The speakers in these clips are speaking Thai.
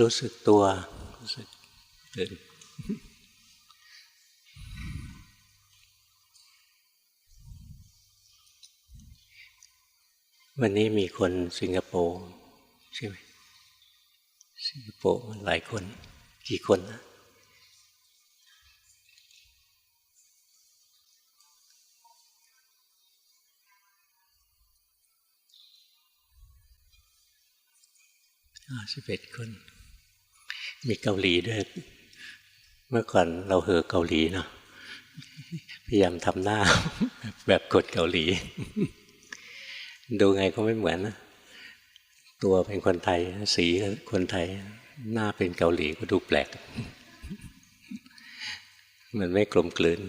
รู้สึกตัว รู้สึกตื่นวันนี้มีคนสิงคโปร์ใช่ไหมสิงคโปร์หลายคน กี่คนนะสิบเอ็ดคน มีเกาหลีด้วย เมื่อก่อนเราเหอเกาหลีเนาะพยายามทำหน้า แบบกดเกาหลี ดูไงก็ไม่เหมือนนะตัวเป็นคนไทย สีคนไทย หน้าเป็นเกาหลีก็ดูแปลก มันไม่กลมกลืน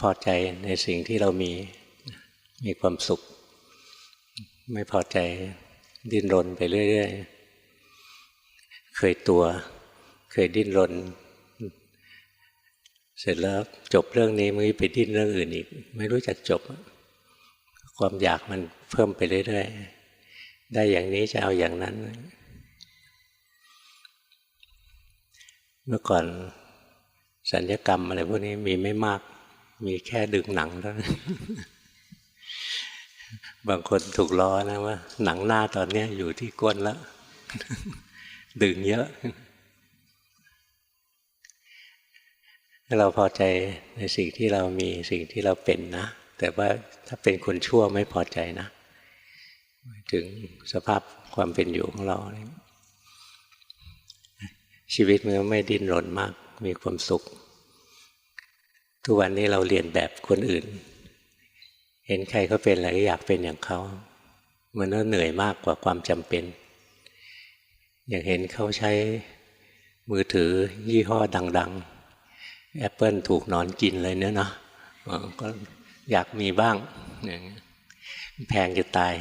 พอใจในสิ่งที่เรามีมีความสุข ไม่พอใจดิ้นรนไปเรื่อย ๆ เคยตัว เคยดิ้นรน เสร็จแล้วจบเรื่องนี้มือไปดิ้นเรื่องอื่นอีก ไม่รู้จักจบ ความอยากมันเพิ่มไปเรื่อยๆได้อย่างนี้จะเอาอย่างนั้น เมื่อก่อนสัญญกรรมอะไรพวกนี้มีไม่มาก มีแค่ดึงหนังเท่านั้นบางคนถูกล้อนะว่า หนังหน้าตอนนี้อยู่ที่ก้นแล้ว ดึงเยอะ เราพอใจในสิ่งที่เรามีสิ่งที่เราเป็นนะ แต่ว่าถ้าเป็นคนชั่วไม่พอใจนะ ถึงสภาพความเป็นอยู่ของเรา ชีวิตมันไม่ดิ้นรนมาก มีความสุข ทุกวันนี้เราเรียนแบบคนอื่น เห็นใครเขาเป็นอะไรก็อยากเป็นอย่างเขามันก็เหนื่อยมากกว่าความจำเป็น อย่างเห็นเขาใช้มือถือยี่ห้อดังๆ Apple ถูกนอนกินเลยเนื้อเนาะก็อยากมีบ้างอย่างแพงจะตาย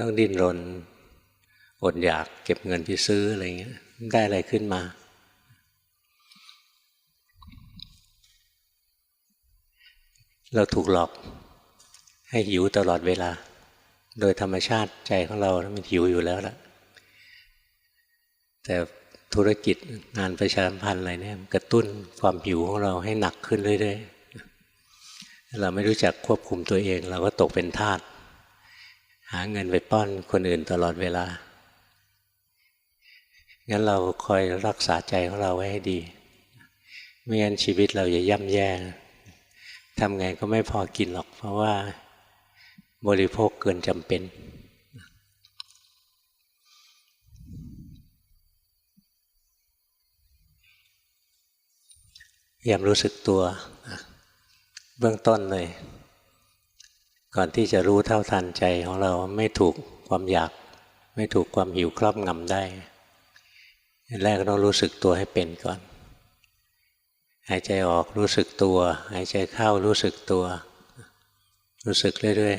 ต้องดิ้นรนอดอยากเก็บเงินไปซื้ออะไรเงี้ยได้อะไรขึ้นมา เราถูกหลอกให้หิวตลอดเวลา โดยธรรมชาติใจของเรามันหิวอยู่แล้วล่ะ แต่ธุรกิจงานประชาสัมพันธ์อะไรเนี่ยกระตุ้นความหิวของเราให้หนักขึ้นเรื่อยๆเราไม่รู้จักควบคุมตัวเอง เราก็ตกเป็นทาสหาเงินไปป้อนคนอื่นตลอดเวลา งั้นเราคอยรักษาใจของเราไว้ให้ดี ไม่งั้นชีวิตเราจะย่ำแย่ทำไงก็ไม่พอกินหรอก เพราะว่าบริโภคเกินจำเป็น ยามรู้สึกตัวเบื้องต้นเลย ก่อนที่จะรู้เท่าทันใจของเราไม่ถูกความอยาก ไม่ถูกความหิวครอบงำได้แรกต้องรู้สึกตัวให้เป็นก่อน หายใจออกรู้สึกตัว หายใจเข้ารู้สึกตัว รู้สึกเรื่อย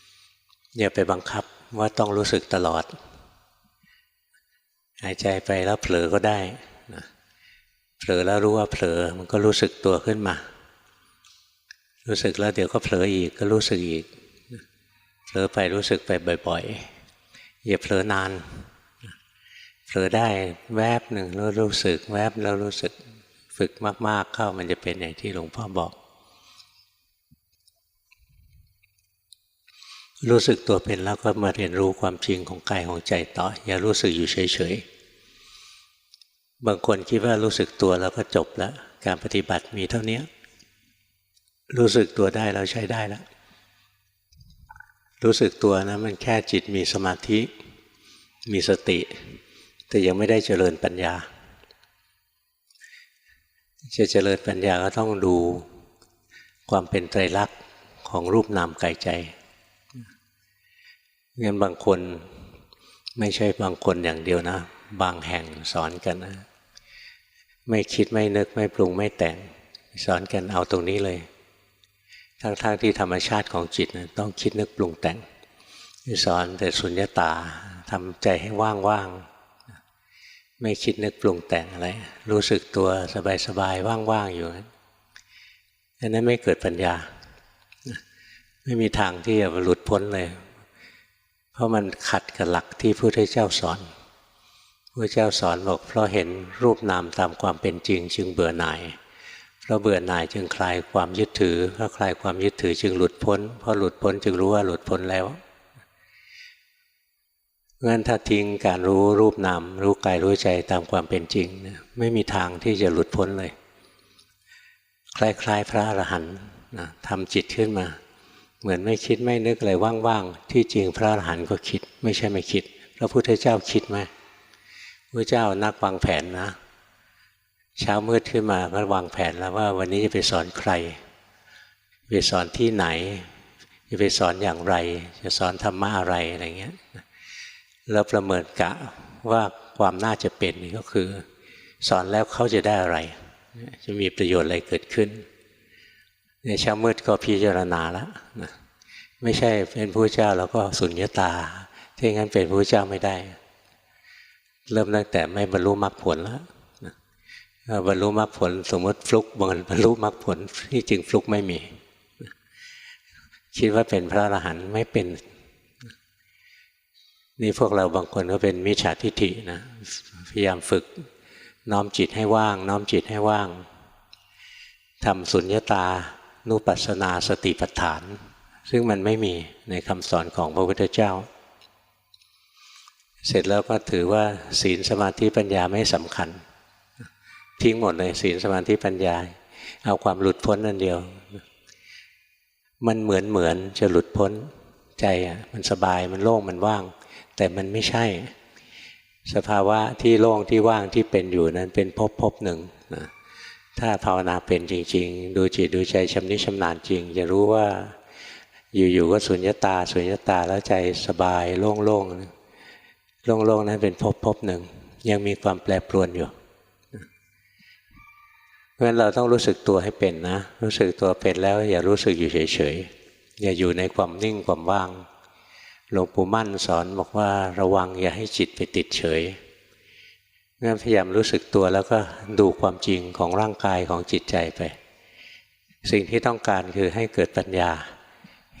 ๆอย่าไปบังคับว่าต้องรู้สึกตลอด หายใจไปแล้วเผลอก็ได้ เผลอแล้วรู้ว่าเผลอมันก็รู้สึกตัวขึ้นมา รู้สึกแล้วเดี๋ยวก็เผลออีกก็รู้สึกอีกเผลอไปรู้สึกไปบ่อยๆอย่าเผลอนานเผลอได้แวบหนึ่งแล้วรู้สึกแวบแล้วรู้สึกฝึกมาก ๆ เข้ามันจะเป็นอย่างที่หลวงพ่อบอก รู้สึกตัวเป็นแล้วก็มาเรียนรู้ความจริงของกายของใจต่อ อย่ารู้สึกอยู่เฉยๆ บางคนคิดว่ารู้สึกตัวแล้วก็จบแล้ว การปฏิบัติมีเท่านี้รู้สึกตัวได้เราใช้ได้แล้วรู้สึกตัวนะมันแค่จิตมีสมาธิ มีสติ แต่ยังไม่ได้เจริญปัญญา จะเจริญปัญญาก็ต้องดูความเป็นไตรลักษณ์ของรูปนามกายใจงั้นบางคนไม่ใช่บางคนอย่างเดียวนะ บางแห่งสอนกันนะ ไม่คิดไม่นึกไม่ปรุงไม่แต่ง สอนกันเอาตรงนี้เลย ทั้งๆทที่ธรรมชาติของจิตนะต้องคิดนึกปรุงแต่ง สอนแต่สุญญตาทำใจให้ว่างๆไม่คิดนึกปรุงแต่งอะไร รู้สึกตัวสบายๆว่างๆอยู่อันนั้นไม่เกิดปัญญา ไม่มีทางที่จะหลุดพ้นเลย เพราะมันขัดกับหลักที่พระพุทธเจ้าสอน พระเจ้าสอนบอกเพราะเห็นรูปนามตามความเป็นจริง จึงเบื่อหน่าย เพราะเบื่อหน่ายจึงคลายความยึดถือเพราะคลายความยึดถือจึงหลุดพ้นเพราะหลุดพ้นจึงรู้ว่าหลุดพ้นแล้วงั้นถ้าทิ้งการรู้รูปนามรู้กายรู้ใจตามความเป็นจริง ไม่มีทางที่จะหลุดพ้นเลย คล้ายๆ พระอรหันต์ทำจิตขึ้นมา เหมือนไม่คิดไม่นึกอะไรว่างๆที่จริงพระอรหันต์ก็คิด ไม่ใช่ไม่คิด พระพุทธเจ้าคิดไหม พระเจ้านักวางแผนนะ เช้ามืดขึ้นมาก็วางแผนแล้วว่าวันนี้จะไปสอนใคร ไปสอนที่ไหน จะไปสอนอย่างไร จะสอนธรรมะอะไรอะไรเงี้ยแล้วประเมินกะว่าความน่าจะเป็นก็คือ สอนแล้วเขาจะได้อะไร จะมีประโยชน์อะไรเกิดขึ้น ในเช้ามืดก็พิจารณาแล้วไม่ใช่เป็นผู้เจ้าแล้วก็สุญญตาถ้างั้นเป็นผู้เจ้าไม่ได้ เริ่มตั้งแต่ไม่บรรลุมรรคผลแล้วบรรลุมรรคผล สมมติฟลุกบรรลุมรรคผลที่จริงฟลุกไม่มี คิดว่าเป็นพระอรหันต์ไม่เป็น นี่พวกเราบางคนก็เป็นมิจฉาทิฏฐินะพยายามฝึกน้อมจิตให้ว่าง น้อมจิตให้ว่างทำสุญญตานุปัสสนาสติปัฏฐาน ซึ่งมันไม่มีในคำสอนของพระพุทธเจ้า เสร็จแล้วก็ถือว่าศีลสมาธิปัญญาไม่สำคัญ ทิ้งหมดเลยศีลสมาธิปัญญา เอาความหลุดพ้นนั่นเดียว มันเหมือนเหมือนจะหลุดพ้นใจอะมันสบายมันโล่งมันว่าง แต่มันไม่ใช่ สภาวะที่โล่งที่ว่างที่เป็นอยู่นั้นเป็นภพภพหนึ่งนะถ้าภาวนาเป็นจริง ๆ ดูจิตดูใจชำนิชำนาญจริง จะรู้ว่าอยู่ๆก็สุญญตาสุญญตาแล้วใจสบายโล่งๆ โล่งๆนั้นเป็นภพภพหนึ่ง ยังมีความแปรปรวนอยู่เพราะฉะนั้นเราต้องรู้สึกตัวให้เป็นนะ รู้สึกตัวเป็นแล้ว อย่ารู้สึกอยู่เฉยๆอย่าอยู่ในความนิ่งความว่างหลวงปู่มั่นสอนบอกว่าระวังอย่าให้จิตไปติดเฉยงั้นพยายามรู้สึกตัวแล้วก็ดูความจริงของร่างกายของจิตใจไป สิ่งที่ต้องการคือให้เกิดปัญญา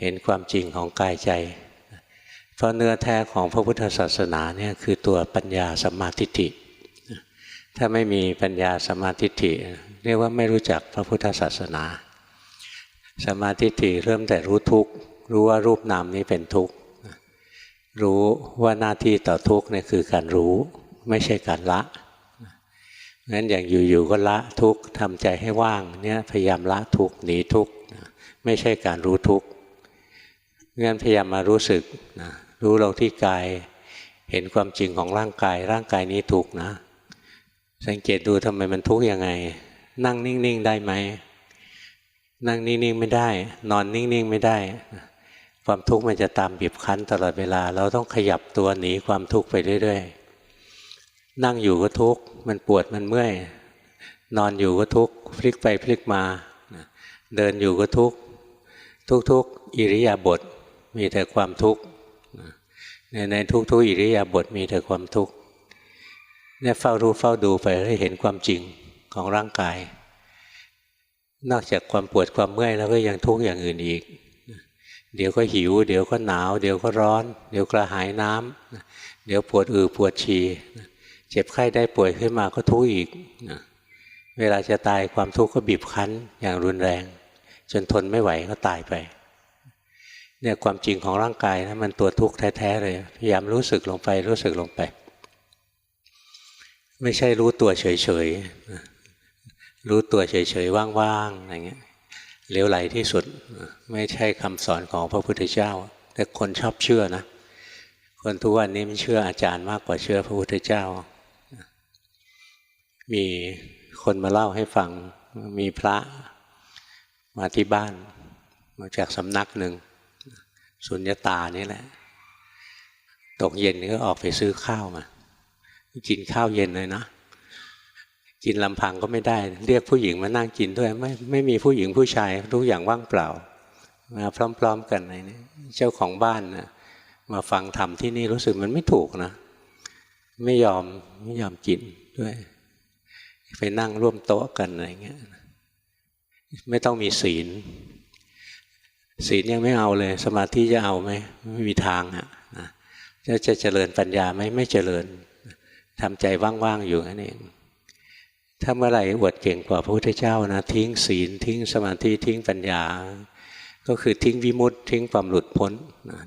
เห็นความจริงของกายใจ เพราะเนื้อแท้ของพระพุทธศาสนาเนี่ยคือตัวปัญญาสัมมาทิฏฐิถ้าไม่มีปัญญาสัมมาทิฏฐิเรียกว่าไม่รู้จักพระพุทธศาสนาสัมมาทิฏฐิเริ่มแต่รู้ทุกข์รู้ว่ารูปนามนี้เป็นทุกข์รู้ว่าหน้าที่ต่อทุกข์เนี่ยคือการรู้ไม่ใช่การละงั้นอย่างอยู่ๆก็ละทุกข์ทำใจให้ว่างเนี่ยพยายามละทุกข์หนีทุกข์ไม่ใช่การรู้ทุกข์ งั้นพยายามมารู้สึกนะรู้ลงที่กาย เห็นความจริงของร่างกาย ร่างกายนี้ทุกนะ สังเกตดูทำไมมันทุกข์ยังไง นั่งนิ่งๆได้ไหมนั่งนิ่งๆไม่ได้ นอนนิ่งๆไม่ได้ ความทุกข์มันจะตามบีบคั้นตลอดเวลา เราต้องขยับตัวหนีความทุกข์ไปเรื่อยๆ นั่งอยู่ก็ทุกข์มันปวดมันเมื่อย นอนอยู่ก็ทุกข์พลิกไปพลิกมา เดินอยู่ก็ทุกข์ทุกๆอิริยาบถ มีแต่ความทุกข์ในทุกๆอิริยาบถมีแต่ความทุกข์เนี่ยเฝ้ารู้เฝ้าดูไปให้เห็นความจริงของร่างกาย นอกจากความปวดความเมื่อยแล้วก็ยังทุกข์อย่างอื่นอีก เดี๋ยวก็หิว เดี๋ยวก็หนาว เดี๋ยวก็ร้อน เดี๋ยวกระหายน้ำเดี๋ยวปวดอือปวดฉี่เจ็บไข้ได้ป่วยขึ้นมาก็ทุกข์อีกเวลาจะตายความทุกข์ก็บีบคั้นอย่างรุนแรง จนทนไม่ไหวก็ตายไป เนี่ยความจริงของร่างกายนะมันตัวทุกข์แท้ๆเลยพยายามรู้สึกลงไปรู้สึกลงไป ไม่ใช่รู้ตัวเฉยๆรู้ตัวเฉยๆว่างๆอะไรเงี้ยเลวไหลที่สุดไม่ใช่คำสอนของพระพุทธเจ้า แต่คนชอบเชื่อนะ คนทุกวันนี้มันเชื่ออาจารย์มากกว่าเชื่อพระพุทธเจ้า มีคนมาเล่าให้ฟังมีพระมาที่บ้าน มาจากสำนักหนึ่ง สุญญตานี่แหละ ตกเย็นก็ออกไปซื้อข้าวมา กินข้าวเย็นเลยนะกินลำพังก็ไม่ได้ เรียกผู้หญิงมานั่งกินด้วย ไม่ไม่มีผู้หญิงผู้ชายทุกอย่างว่างเปล่า มาพร้อม ๆ กันอะไรนี้เจ้าของบ้านนะมาฟังธรรมที่นี่รู้สึกมันไม่ถูกนะ ไม่ยอมไม่ยอมกินด้วย ไปนั่งร่วมโต๊ะกันอะไรเงี้ยไม่ต้องมีศีล ศีลยังไม่เอาเลย สมาธิจะเอาไหมไม่มีทางอะะจะจะเจริญปัญญาไหมไม่เจริญทำใจว่างๆอยู่นั่นเองถ้าเมื่อไหร่อวดเก่งกว่าพระพุทธเจ้านะทิ้งศีลทิ้งสมาธิทิ้งปัญญา ก็คือทิ้งวิมุตทิ้งความหลุดพ้น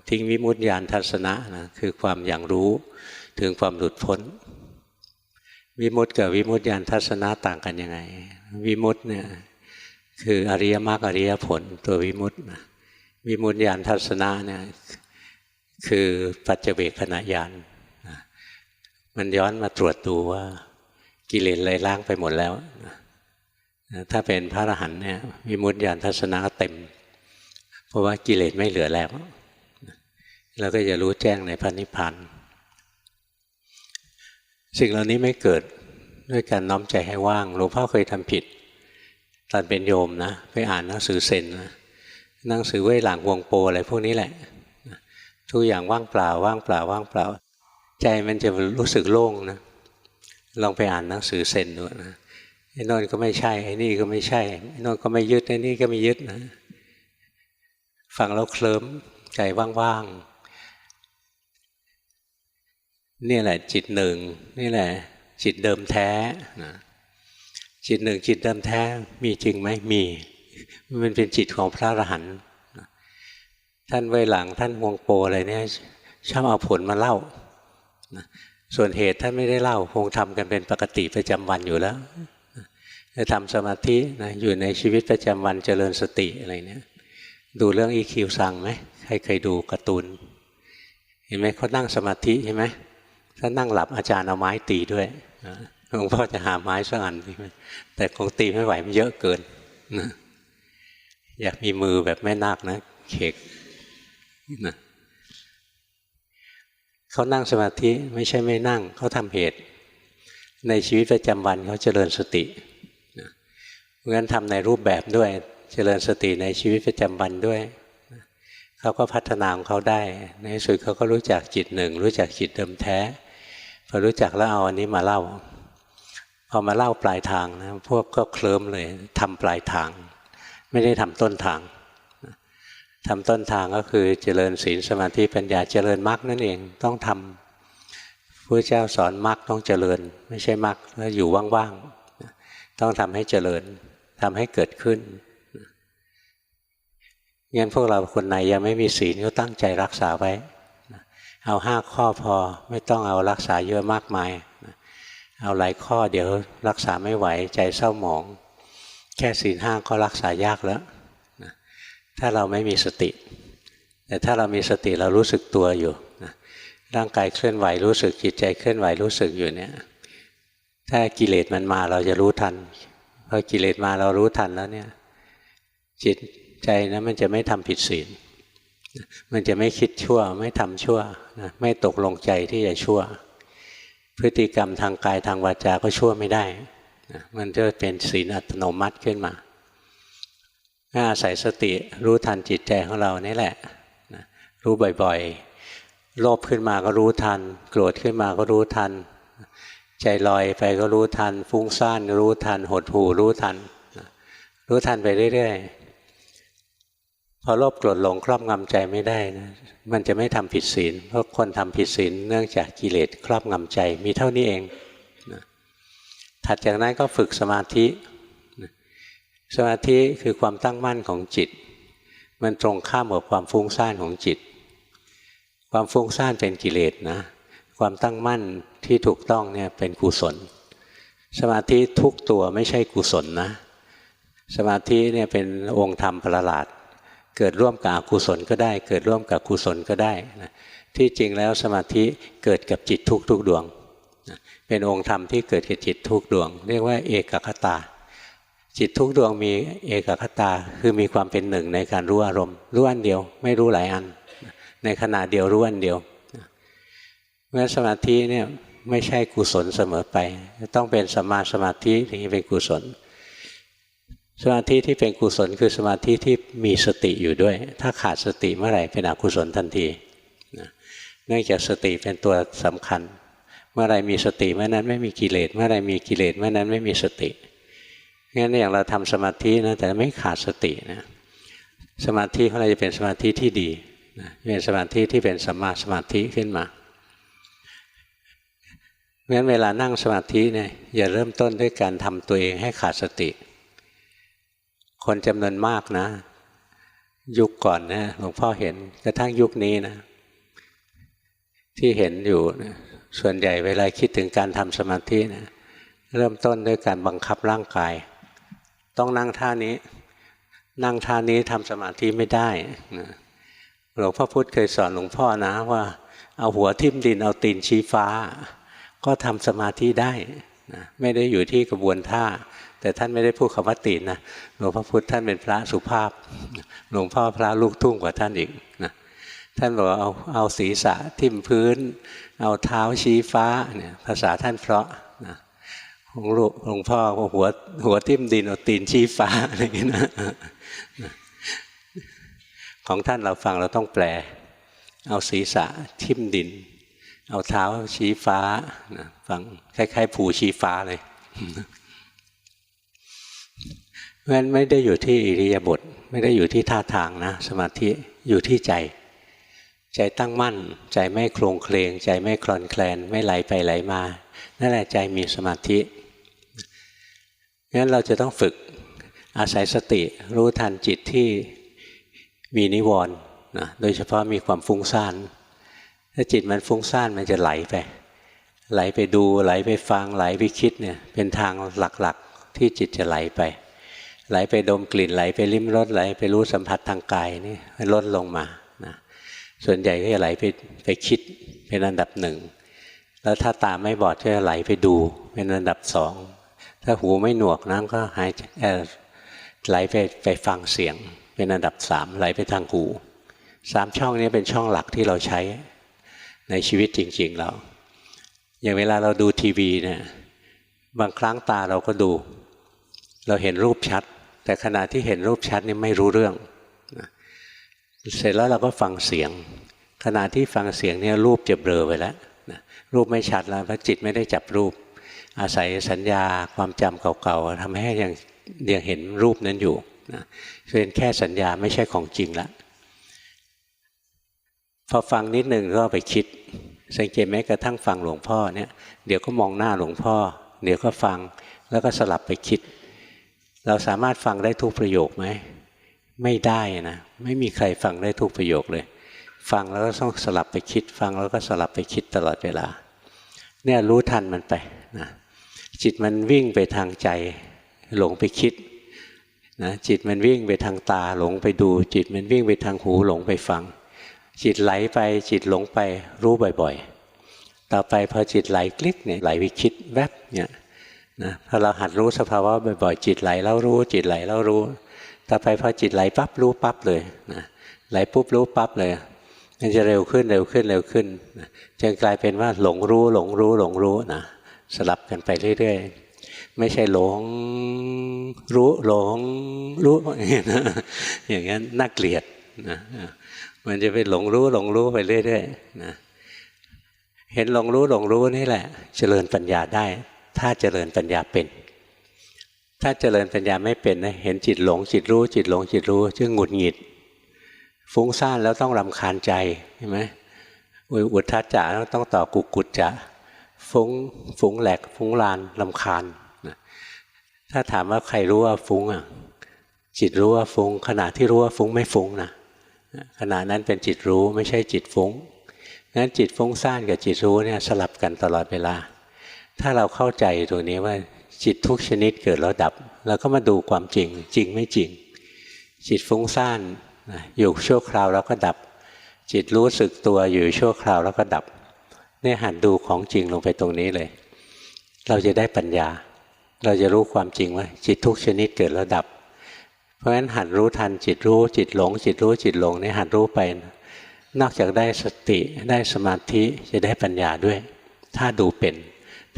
ทิ้งวิมุตติญาณทัศนะนะคือความอย่างรู้ถึงความหลุดพ้น วิมุตกับวิมุตติญาณทัศนะต่างกันยังไง วิมุตเนี่ยคืออริยมรรคอริยผลตัววิมุตติ วิมุตติญาณทัศนะเนี่ยคือปัจเจเวคขณะญาณมันย้อนมาตรวจดูว่ากิเลสเลยล้างไปหมดแล้ว ถ้าเป็นพระอรหันต์เนี่ยวิมุตติญาณทัศนะเต็ม เพราะว่ากิเลสไม่เหลือแล้วเราก็จะรู้แจ้งในพระนิพพานสิ่งเหล่านี้ไม่เกิดด้วยการน้อมใจให้ว่างหลวงพ่อเคยทำผิด ตอนเป็นโยมนะ ไปอ่านหนังสือเซนนะ หนังสือเว่ยหลังวงโปอะไรพวกนี้แหละ ทุกอย่างว่างเปล่าว่างเปล่าว่างเปล่า ใจมันจะรู้สึกโล่งนะลองไปอ่านหนังสือเซนดูนะไอ้นอนก็ไม่ใช่ไอ้นี่ก็ไม่ใช่ไอ้นอนก็ไม่ยึดไอ้นี่ก็ไม่ยึดนะฟังแล้วเคลิ้มใจว่างๆนี่แหละจิตหนึ่งนี่แหละ จิตเดิมแท้นะจิตหนึ่งจิตเดิมแท้มีจริงไหมมี มันเป็นจิตของพระอรหันต์ท่านไว้หลังท่านวงโปอะไรเนี่ยชอบเอาผลมาเล่าส่วนเหตุท่านไม่ได้เล่าคงทำกันเป็นปกติประจำวันอยู่แล้วจะทำสมาธินะอยู่ในชีวิตประจำวันเจริญสติอะไรเนี่ยดูเรื่องอีคิวสั่งไหมใครเคยดูการ์ตูน เห็นไหมเขานั่งสมาธิใช่ไหมถ้านั่งหลับอาจารย์เอาไม้ตีด้วยหลวงพ่อจะหาไม้สักอันแต่คงตีไม่ไหวมันเยอะเกินนะ อยากมีมือแบบแม่นาคนะเขกนะเขานั่งสมาธิไม่ใช่ไม่นั่งเขาทำเหตุ ในชีวิตประจำวันเขาเจริญสติเพราะฉะนั้นทำในรูปแบบด้วย เจริญสติในชีวิตประจำวันด้วยเขาก็พัฒนาของเขาได้ ในสุดเขาก็รู้จักจิตหนึ่ง รู้จักจิตเดิมแท้พอรู้จักแล้วเอาอันนี้มาเล่าพอมาเล่าปลายทางนะพวกก็เคลิ้มเลยทำปลายทาง ไม่ได้ทำต้นทางทำต้นทางก็คือเจริญศีลสมาธิปัญญาเจริญมรรคนั่นเองต้องทำพระเจ้าสอนมรรคต้องเจริญ ไม่ใช่มรรคแล้วอยู่ว่างๆต้องทำให้เจริญทำให้เกิดขึ้นงั้นพวกเราคนไหนยังไม่มีศีลก็ตั้งใจรักษาไว้เอาห้าข้อพอไม่ต้องเอารักษาเยอะมากมาย เอาหลายข้อเดี๋ยวรักษาไม่ไหวใจเศร้าหมอง แค่ศีลห้าก็รักษายากแล้วถ้าเราไม่มีสติ แต่ถ้าเรามีสติเรารู้สึกตัวอยู่นะร่างกายเคลื่อนไหวรู้สึกจิตใจเคลื่อนไหวรู้สึกอยู่เนี่ยถ้ากิเลสมันมาเราจะรู้ทันพอกิเลสมาเรารู้ทันแล้วเนี่ยจิตใจนะมันจะไม่ทำผิดศีลมันจะไม่คิดชั่วไม่ทำชั่วนะไม่ตกลงใจที่จะชั่ว พฤติกรรมทางกายทางวาจาก็ชั่วไม่ได้ มันจะเป็นศีลอัตโนมัติขึ้นมาอาศัยสติรู้ทันจิตใจของเรานี่แหละรู้บ่อยๆ โลภขึ้นมาก็รู้ทัน โกรธขึ้นมาก็รู้ทัน ใจลอยไปก็รู้ทัน ฟุ้งซ่านรู้ทัน หดหู่รู้ทันรู้ทันไปเรื่อยๆ พอโลภโกรธหลงครอบงำใจไม่ได้นะมันจะไม่ทำผิดศีล เพราะคนทำผิดศีลเนื่องจากกิเลสครอบงำใจมีเท่านี้เอง ถัดจากนั้นก็ฝึกสมาธิ สมาธิคือความตั้งมั่นของจิต มันตรงข้ามกับความฟุ้งซ่านของจิต ความฟุ้งซ่านเป็นกิเลสนะความตั้งมั่นที่ถูกต้องเนี่ยเป็นกุศล สมาธิทุกตัวไม่ใช่กุศลนะสมาธิเนี่ยเป็นองค์ธรรมประหลาด เกิดร่วมกับอกุศลก็ได้ เกิดร่วมกับกุศลก็ได้นะที่จริงแล้วสมาธิเกิดกับจิตทุกทุกดวง เป็นองค์ธรรมที่เกิดกับจิตทุกดวง เรียกว่าเอกคตา จิตทุกดวงมีเอกคตาคือมีความเป็นหนึ่งในการรู้อารมณ์รู้อันเดียว ไม่รู้หลายอัน ในขณะเดียวรู้อันเดียวเมื่อสมาธิเนี่ยไม่ใช่กุศลเสมอไป ต้องเป็นสมาสมาธิถึงจะเป็นกุศล สมาธิที่เป็นกุศลคือสมาธิที่มีสติอยู่ด้วย ถ้าขาดสติเมื่อไหร่เป็นอกุศลทันทีเนื่องจากสติเป็นตัวสำคัญ เมื่อไรมีสติเมื่อนั้นไม่มีกิเลสเมื่อไรมีกิเลสเมื่อนั้นไม่มีสติงั้นอย่างเราทำสมาธินะแต่ไม่ขาดสตินะสมาธิของเราจะเป็นสมาธิที่ดีนะเป็นสมาธิที่เป็นสัมมาสมาธิขึ้นมางั้นเวลานั่งสมาธิเนี่ยอย่าเริ่มต้นด้วยการทำตัวเองให้ขาดสติ คนจำนวนมากนะ ยุคก่อนนะหลวงพ่อเห็นกระทั่งยุคนี้นะ ที่เห็นอยู่นะ ส่วนใหญ่เวลาคิดถึงการทำสมาธินะเริ่มต้นด้วยการบังคับร่างกาย ต้องนั่งท่านี้ นั่งท่านี้ทำสมาธิไม่ได้นะหลวงพ่อพุธเคยสอนหลวงพ่อนะว่า เอาหัวทิ่มดินเอาตีนชี้ฟ้า ก็ทำสมาธิได้นะไม่ได้อยู่ที่กระบวนท่า แต่ท่านไม่ได้พูดคำว่าตีนนะหลวงพ่อพุธท่านเป็นพระสุภาพ หลวงพ่อพระลูกทุ่งกว่าท่านอีกนะ ท่านบอกเอาเอาศีรษะทิ่มพื้น เอาเท้าชี้ฟ้าเนี่ยภาษาท่านเพราะนะของลูกหลวงพ่อหัวหัวทิ่มดินเอาตีนชี้ฟ้าอะไรอย่างนี้นะของท่านเราฟังเราต้องแปล เอาศีรษะทิ่มดิน เอาเท้าชี้ฟ้านะฟังคล้ายๆ ผูชี้ฟ้าเลยเพราะฉะนั้นไม่ได้อยู่ที่อิริยาบถไม่ได้อยู่ที่ท่าทางนะ สมาธิอยู่ที่ใจ ใจตั้งมั่น ใจไม่โครงเคลงใจไม่คลอนแคลนไม่ไหลไปไหลมา นั่นแหละใจมีสมาธิงั้นเราจะต้องฝึกอาศัยสติรู้ทันจิตที่มีนิวรณ์นะโดยเฉพาะมีความฟุ้งซ่านถ้าจิตมันฟุ้งซ่านมันจะไหลไป ไหลไปดูไหลไปฟังไหลไปคิดเนี่ยเป็นทางหลักๆที่จิตจะไหลไป ไหลไปดมกลิ่นไหลไปลิ้มรสไหลไปรู้สัมผัสทางกายนี่ลดลงมา ส่วนใหญ่ก็จะไหลไปไปคิดเป็นอันดับหนึ่ง แล้วถ้าตาไม่บอดก็จะไหลไปดูเป็นอันดับสอง ถ้าหูไม่หนวกนั้นก็หายไหลไปไปฟังเสียง เป็นอันดับสามไหลไปทางหูสามช่องนี้เป็นช่องหลักที่เราใช้ในชีวิตจริง ๆเรา อย่างเวลาเราดูทีวีเนี่ยบางครั้งตาเราก็ดู เราเห็นรูปชัด แต่ขณะที่เห็นรูปชัดนี่ไม่รู้เรื่อง เสร็จแล้วเราก็ฟังเสียง ขณะที่ฟังเสียงเนี่ยรูปจะเบลอไปแล้วรูปไม่ชัดแล้วเพราะจิตไม่ได้จับรูป อาศัยสัญญาความจำเก่าๆทำให้ยังยังเห็นรูปนั้นอยู่นะเป็นแค่สัญญาไม่ใช่ของจริงล้วพอฟังนิดหนึ่งก็ไปคิด สังเกตไหมกระทั่งฟังหลวงพ่อเนี่ยเดี๋ยวก็มองหน้าหลวงพ่อ เดี๋ยวก็ฟังแล้วก็สลับไปคิด เราสามารถฟังได้ทุกประโยคไหมไม่ได้นะไม่มีใครฟังได้ทุกประโยคเลย ฟังแล้วก็ต้องสลับไปคิด ฟังแล้วก็สลับไปคิดตลอดเวลา เนี่ยรู้ทันมันไปนะจิตมันวิ่งไปทางใจหลงไปคิดนะจิตมันวิ่งไปทางตาหลงไปดู จิตมันวิ่งไปทางหูหลงไปฟัง จิตไหลไปจิตหลงไปรู้บ่อยๆ ต่อไปพอจิตไหลคลิกเนี่ยไหลไปคิดแวบเนี่ยนะพอเราหัดรู้สภาวะบ่อยๆ จิตไหลแล้วรู้ จิตไหลแล้วรู้ ต่อไปพอจิตไหลปั๊บรู้ปั๊บเลยนะไหลปุ๊บรู้ปั๊บเลย มันจะเร็วขึ้นเร็วขึ้นเร็วขึ้นจนกลายเป็นว่าหลงรู้หลงรู้หลงรู้นะสลับกันไปเรื่อยๆ ไม่ใช่หลงรู้หลงรู้อย่างนั้นน่าเกลียดนะมันจะไปหลงรู้หลงรู้ไปเรื่อยๆนะเห็นหลงรู้หลงรู้นี่แหละ เจริญปัญญาได้ ถ้าเจริญปัญญาเป็น ถ้าเจริญปัญญาไม่เป็นนะเห็นจิตหลงจิตรู้จิตหลงจิตรู้จึงหงุดหงิด ฟุ้งซ่านแล้วต้องรำคาญใจใช่ไหมอุทธัจจะต้องต่อกุกุจจะฟุ้งฟุ้งแหลกฟุ้งลานลำคาญนะถ้าถามว่าใครรู้ว่าฟุ้งอะจิตรู้ว่าฟุ้ง ขณะที่รู้ว่าฟุ้งไม่ฟุ้งนะขณะนั้นเป็นจิตรู้ไม่ใช่จิตฟุง้งงั้นจิตฟุ้งซ่านกับจิตรู้เนี่ยสลับกันตลอดเวลา ถ้าเราเข้าใจตรงนี้ว่าจิตทุกชนิดเกิดแล้วดับเราก็มาดูความจริง จริงไม่จริง จิตฟุ้งซ่าน อยู่ชั่วคราวแล้วก็ดับ จิตรู้สึกตัวอยู่ชั่วคราวแล้วก็ดับเนี่ยหันดูของจริงลงไปตรงนี้เลย เราจะได้ปัญญา เราจะรู้ความจริงว่าจิตทุกชนิดเกิดแล้วดับ เพราะฉะนั้นหัดรู้ทันจิตรู้จิตหลง จิตรู้จิตหลงนี่หัดรู้ไป นอกจากได้สติได้สมาธิจะได้ปัญญาด้วย ถ้าดูเป็น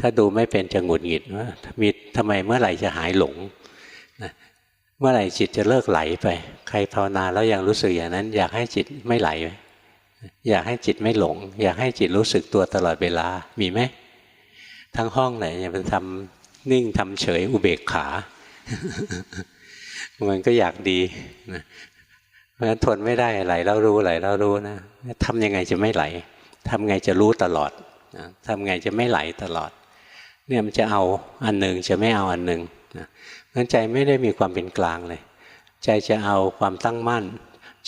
ถ้าดูไม่เป็นจะหงุดหงิดว่ามีทำไมเมื่อไหร่จะหายหลง เมื่อไหร่จิตจะเลิกไหลไป ใครภาวนาแล้วยังรู้สึกอย่างนั้น อยากให้จิตไม่ไหล อยากให้จิตไม่หลง อยากให้จิตรู้สึกตัวตลอดเวลามีไหมทั้งห้องไหนยังเป็นทำนิ่งทำเฉยอุเบกขา มันก็อยากดีนะเพราะฉะนั้นทนไม่ได้ไหลแล้วรู้ไหลแล้วรู้นะทำยังไงจะไม่ไหลทำไงจะรู้ตลอดนะทำไงจะไม่ไหลตลอด เนี่ยมันจะเอาอันหนึ่งจะไม่เอาอันหนึ่ง นั้นใจไม่ได้มีความเป็นกลางเลย ใจจะเอาความตั้งมั่น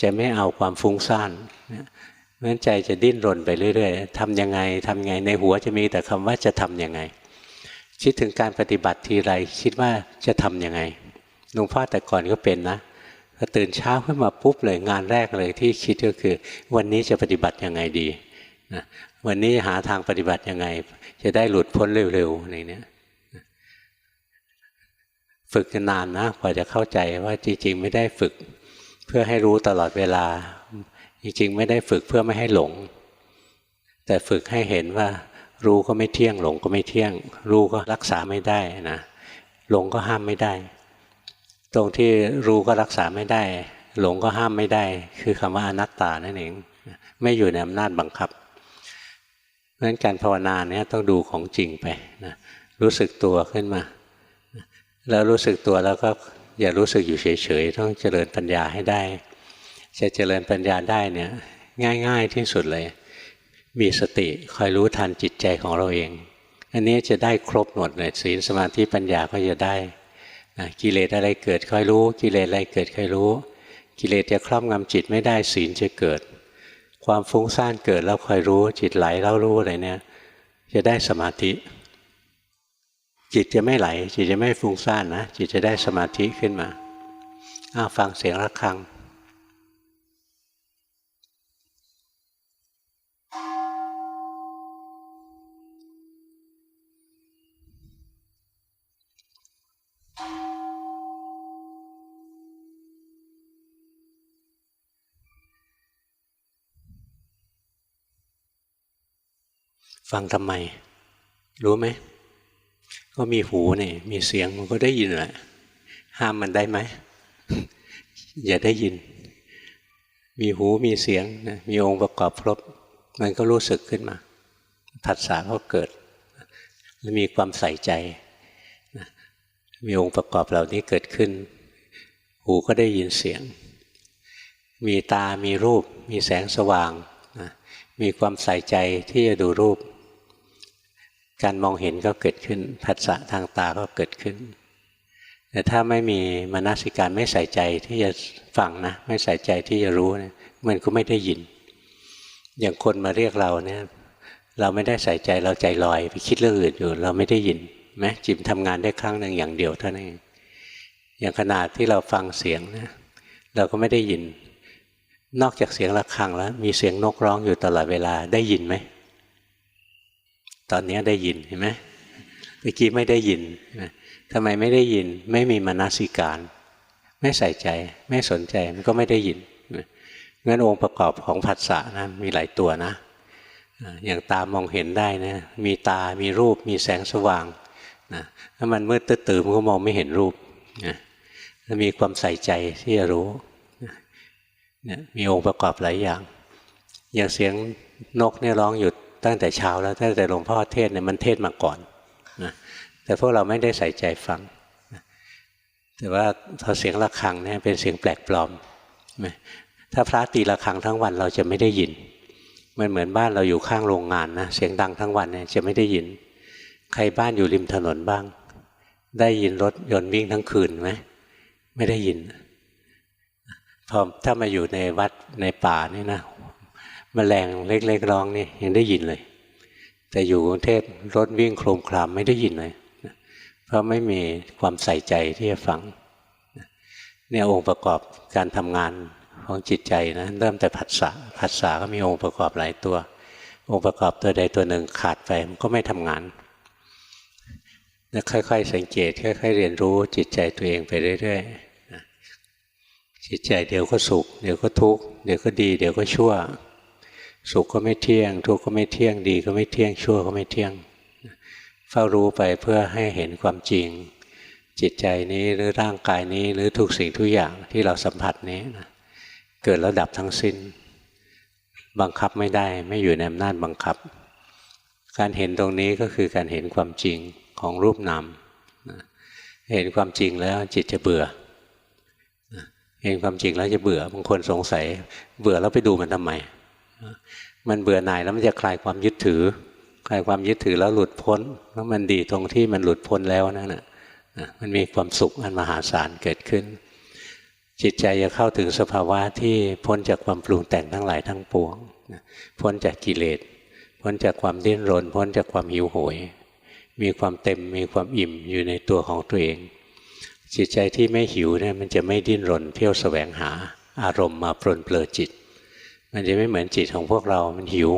จะไม่เอาความฟุ้งซ่านนะงั้นใจจะดิ้นรนไปเรื่อยๆทำยังไงทำยังไงในหัวจะมีแต่คำว่าจะทำยังไง คิดถึงการปฏิบัติทีไรคิดว่าจะทำยังไงหลวงพ่อแต่ก่อนก็เป็นนะพอตื่นเช้าขึ้นมาปุ๊บเลยงานแรกเลยที่คิดก็คือ วันนี้จะปฏิบัติยังไงดีนะวันนี้หาทางปฏิบัติยังไง จะได้หลุดพ้นเร็วๆในเนี้ย ฝึกกันนานนะกว่าจะเข้าใจว่าจริง ๆ ไม่ได้ฝึกเพื่อให้รู้ตลอดเวลา จริง ๆ ไม่ได้ฝึกเพื่อไม่ให้หลง แต่ฝึกให้เห็นว่า รู้ก็ไม่เที่ยงหลงก็ไม่เที่ยง รู้ก็รักษาไม่ได้นะหลงก็ห้ามไม่ได้ ตรงที่รู้ก็รักษาไม่ได้ หลงก็ห้ามไม่ได้ คือคำว่าอนัตตานั่นเองไม่อยู่ในอำนาจบังคับเพราะฉะนั้นการภาวนาเนี่ยต้องดูของจริงไปนะรู้สึกตัวขึ้นมา แล้วรู้สึกตัวแล้วก็อย่ารู้สึกอยู่เฉยๆต้องเจริญปัญญาให้ได้ จะเจริญปัญญาได้เนี่ยง่าย ๆที่สุดเลย มีสติคอยรู้ทันจิตใจของเราเอง อันนี้จะได้ครบหมดเลยศีลสมาธิปัญญาก็จะได้นะกิเลสอะไรเกิดคอยรู้ กิเลสอะไรเกิดคอยรู้ กิเลสจะครอบงำจิตไม่ได้ศีลจะเกิด ความฟุ้งซ่านเกิดแล้วคอยรู้จิตไหลแล้วรู้อะไรเนี่ยจะได้สมาธิ จิตจะไม่ไหล จิตจะไม่ฟุ้งซ่านนะ จิตจะได้สมาธิขึ้นมาอ้าฟังเสียงระฆังฟังทำไม รู้ไหม ก็มีหูนี่มีเสียงมันก็ได้ยินแหละห้ามมันได้ไหมอย่าได้ยิน มีหูมีเสียงนะมีองค์ประกอบครบ มันก็รู้สึกขึ้นมาผัสสะก็เกิด แล้วมีความใส่ใจนะมีองค์ประกอบเหล่านี้เกิดขึ้น หูก็ได้ยินเสียง มีตามีรูป มีแสงสว่างนะมีความใส่ใจที่จะดูรูป การมองเห็นก็เกิดขึ้นผัสสะทางตาก็เกิดขึ้น แต่ถ้าไม่มีมนสิการไม่ใส่ใจที่จะฟังนะ ไม่ใส่ใจที่จะรู้เนี่ยมันก็ไม่ได้ยิน อย่างคนมาเรียกเราเนี่ย เราไม่ได้ใส่ใจเราใจลอย ไปคิดเรื่องอื่นอยู่ เราไม่ได้ยินไหมจิตทำงานได้ครั้งหนึ่งอย่างเดียวเท่านั้นเองอย่างขนาดที่เราฟังเสียงนะเราก็ไม่ได้ยิน นอกจากเสียงะระฆังแล้ว มีเสียงนกร้องอยู่ตลอดเวลาได้ยินไหม ตอนนี้ได้ยินเห็นไหมเมื่อกี้ไม่ได้ยินทำไมไม่ได้ยิน ไม่มีมนสิการ ไม่ใส่ใจ ไม่สนใจมันก็ไม่ได้ยินงั้นองค์ประกอบของผัสสะนะมีหลายตัวนะ อย่างตามองเห็นได้นะมีตา มีรูป มีแสงสว่างนะถ้ามันมืดตื้อมันก็มองไม่เห็นรูปนะมีความใส่ใจที่จะรู้นะมีองค์ประกอบหลายอย่าง อย่างเสียงนกเนี่ยร้องอยู่ ตั้งแต่เช้าแล้วตั้งแต่หลวงพ่อเทศเนี่ยมันเทศมาก่อนนะแต่พวกเราไม่ได้ใส่ใจฟังนะแต่ว่าพอเสียงะระฆังเนี่ยเป็นเสียงแปลกปลอมถ้าพระตีะระฆังทั้งวันเราจะไม่ได้ยิน มันเหมือนบ้านเราอยู่ข้างโรงงานนะเสียงดังทั้งวันเนี่ยจะไม่ได้ยิน ใครบ้านอยู่ริมถนนบ้าง ได้ยินรถยนต์วิ่งทั้งคืนไหมไม่ได้ยินพอถ้ามาอยู่ในวัดในป่านี่นะ มแมลงเล็กๆร้องนี่ยังได้ยินเลย แต่อยู่กรุงเทพรถวิ่งโครมครามไม่ได้ยินเลย เพราะไม่มีความใส่ใจที่จะฟังเนี่ยองค์ประกอบการทำงานของจิตใจนะเริ่มแต่ผัสสะผัสสะก็มีองค์ประกอบหลายตัว องค์ประกอบตัวใดตัวหนึ่งขาดไปมันก็ไม่ทำงานแล้วค่อยๆ สังเกตค่อยๆเรียนรู้จิตใจตัวเองไปเรื่อยๆจิตใจเดี๋ยวก็สุข เดี๋ยวก็ทุกข์เดี๋ยวก็ดี เดี๋ยวก็ชั่ว สุขก็ไม่เที่ยง ทุกข์ก็ไม่เที่ยงดี ก็ไม่เที่ยงชั่วก็ไม่เที่ยง เฝ้ารู้ไปเพื่อให้เห็นความจริง จิตใจนี้หรือร่างกายนี้หรือทุกสิ่งทุกอย่างที่เราสัมผัสนี้นะเกิดแล้วดับทั้งสิ้น บังคับไม่ได้ไม่อยู่ในอำนาจบังคับ การเห็นตรงนี้ก็คือการเห็นความจริงของรูปนามเห็นความจริงแล้วจิตจะเบื่อเห็นความจริงแล้วจะเบื่อบางคนสงสัย เบื่อแล้วไปดูมันทำไม มันเบื่อหน่ายแล้วมันจะคลายความยึดถือ คลายความยึดถือแล้วหลุดพ้นแล้วมันดีตรงที่มันหลุดพ้นแล้วนั่นแหะมันมีความสุขอันมหาศาลเกิดขึ้น จิตใจจะเข้าถึงสภาวะที่พ้นจากความปรุงแต่งทั้งหลายทั้งปวงพ้นจากกิเลสพ้นจากความดิ้นรน พ้นจากความหิวโหย มีความเต็มมีความอิ่มอยู่ในตัวของตัวเอง จิตใจที่ไม่หิวเนี่ยมันจะไม่ดิ้นรนเที่ยวแสวงหาอารมณ์มาปลนเปลือจิต มันจะไม่เหมือนจิตของพวกเรา มันหิว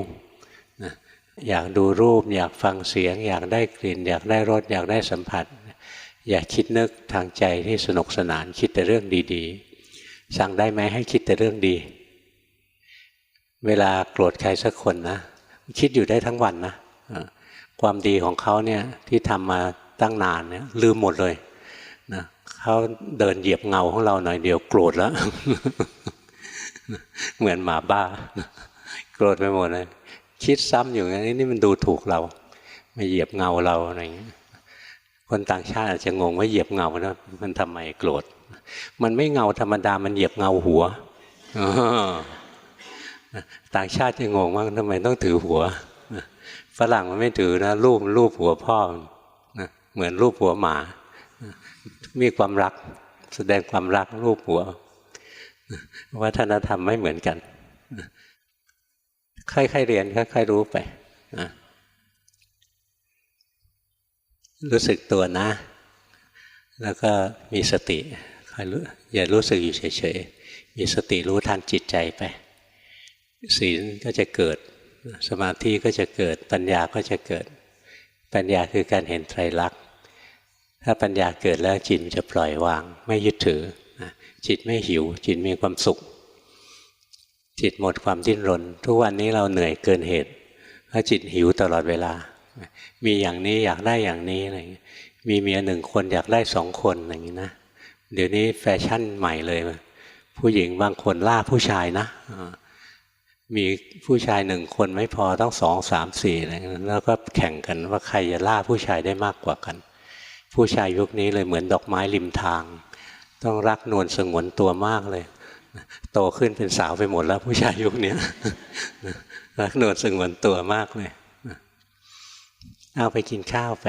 นะอยากดูรูป อยากฟังเสียง อยากได้กลิ่น อยากได้รส อยากได้สัมผัส อยากคิดนึกทางใจที่สนุกสนาน คิดแต่เรื่องดีๆ สั่งได้ไหมให้คิดแต่เรื่องดี เวลาโกรธใครสักคนนะ คิดอยู่ได้ทั้งวันนะความดีของเขาเนี่ยที่ทำมาตั้งนานเนี่ยลืมหมดเลยนะเขาเดินเหยียบเงาของเราหน่อยเดียวโกรธแล้ว เหมือนหมาบ้า โกรธไปหมดเลยคิดซ้ำอยู่งั้นนี่มันดูถูกเรามาเหยียบเงาเราอะไรอย่างเงี้ยคนต่างชาติอาจจะงงว่าเหยียบเงานะมันทำไมโกรธ มันไม่เงาธรรมดามันเหยียบเงาหัวต่างชาติจะงงว่าทำไมต้องถือหัวฝรั่งมันไม่ถือนะรูปรูปหัวพ่อนะเหมือนรูปหัวหมา มีความรัก แสดงความรักรูปหัว วัฒนธรรมไม่เหมือนกัน ค่อยๆเรียนค่อยๆรู้ไปนะรู้สึกตัวนะ แล้วก็มีสติคอยรู้อย่ารู้สึกอยู่เฉยๆ มีสติรู้ทันจิตใจไปศีลก็จะเกิด สมาธิก็จะเกิด ปัญญาก็จะเกิด ปัญญาคือการเห็นไตรลักษณ์ ถ้าปัญญาเกิดแล้วจิตจะปล่อยวาง ไม่ยึดถือ จิตไม่หิว จิตมีความสุข จิตหมดความดิ้นรน ทุกวันนี้เราเหนื่อยเกินเหตุเพราะจิตหิวตลอดเวลา มีอย่างนี้อยากได้อย่างนี้อะไรมีเมียหนึ่งคนอยากได้สองคนอย่างนี้นะเดี๋ยวนี้แฟชั่นใหม่เลย ผู้หญิงบางคนล่าผู้ชายนะมีผู้ชายหนึ่งคนไม่พอต้องสองสามสี่อะไรแล้วก็แข่งกันว่าใครจะล่าผู้ชายได้มากกว่ากัน ผู้ชายยุคนี้เลยเหมือนดอกไม้ริมทาง ต้องรักนวลสงวนตัวมากเลยโตขึ้นเป็นสาวไปหมดแล้วผู้ชายยุคนี้รักนวลสงวนตัวมากเลยเอาไปกินข้าวไป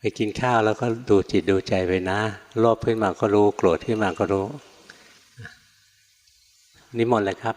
ไปกินข้าวแล้วก็ดูจิตดูใจไปนะโลภขึ้นมาก็รู้โกรธขึ้นมาก็รู้นิมนต์เลยครับ